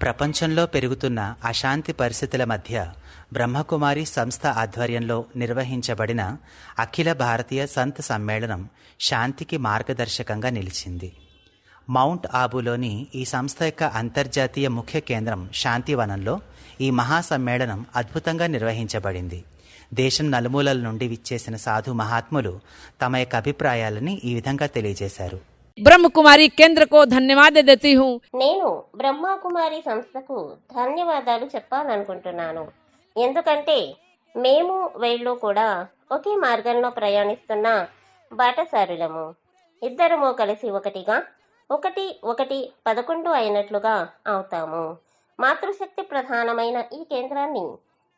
ప్రపంచంలో పెరుగుతున్న అశాంతి పరిస్థితుల మధ్య బ్రహ్మకుమారి సంస్థ ఆధ్వర్యంలో నిర్వహించబడిన అఖిల భారతీయ సంత్ సమ్మేళనం శాంతికి మార్గదర్శకంగా నిలిచింది. మౌంట్ ఆబులోని ఈ సంస్థ యొక్క అంతర్జాతీయ ముఖ్య కేంద్రం శాంతివనంలో ఈ మహాసమ్మేళనం అద్భుతంగా నిర్వహించబడింది. దేశం నలుమూలల నుండి విచ్చేసిన సాధు మహాత్ములు తమ యొక్క అభిప్రాయాలని ఈ విధంగా తెలియజేశారు. బ్రహ్మ కుమారి కేంద్రకో ధన్యవాద దేతి నేను బ్రహ్మ కుమారి సంస్థకు ధన్యవాదాలు చెప్పాలనుకుంటున్నాను. ఎందుకంటే మేము వెళ్ళు కూడా ఒకే మార్గంలో ప్రయాణిస్తున్న బాటసారులము. ఇద్దరము కలిసి ఒకటిగా ఒకటి ఒకటి పదకొండు అయినట్లుగా అవుతాము. మాతృశక్తి ప్రధానమైన ఈ కేంద్రాన్ని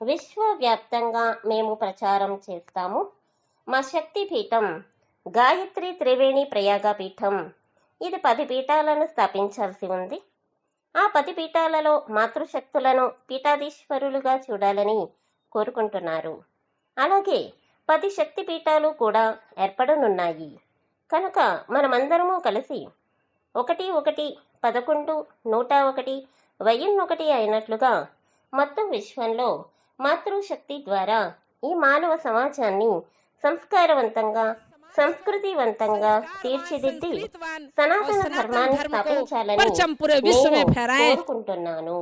విశ్వవ్యాప్తంగా మేము ప్రచారం చేస్తాము. మా శక్తి పీఠం గాయత్రి త్రివేణి ప్రయాగ పీఠం. ఇది పది పీఠాలను స్థాపించాల్సి ఉంది. ఆ పది పీఠాలలో మాతృశక్తులను పీఠాధీశ్వరులుగా చూడాలని కోరుకుంటున్నారు. అలాగే పది శక్తి పీఠాలు కూడా ఏర్పడనున్నాయి. కనుక మనమందరము కలిసి ఒకటి ఒకటి పదకొండు నూట ఒకటి వెయ్యిన్నొకటి అయినట్లుగా మొత్తం విశ్వంలో మాతృశక్తి ద్వారా ఈ మానవ సమాజాన్ని సంస్కారవంతంగా సంస్కృతివంతంగా తీర్చిదిద్ది సనాతన ధర్మాన్ని స్థాపించాలని కోరుకుంటున్నాను.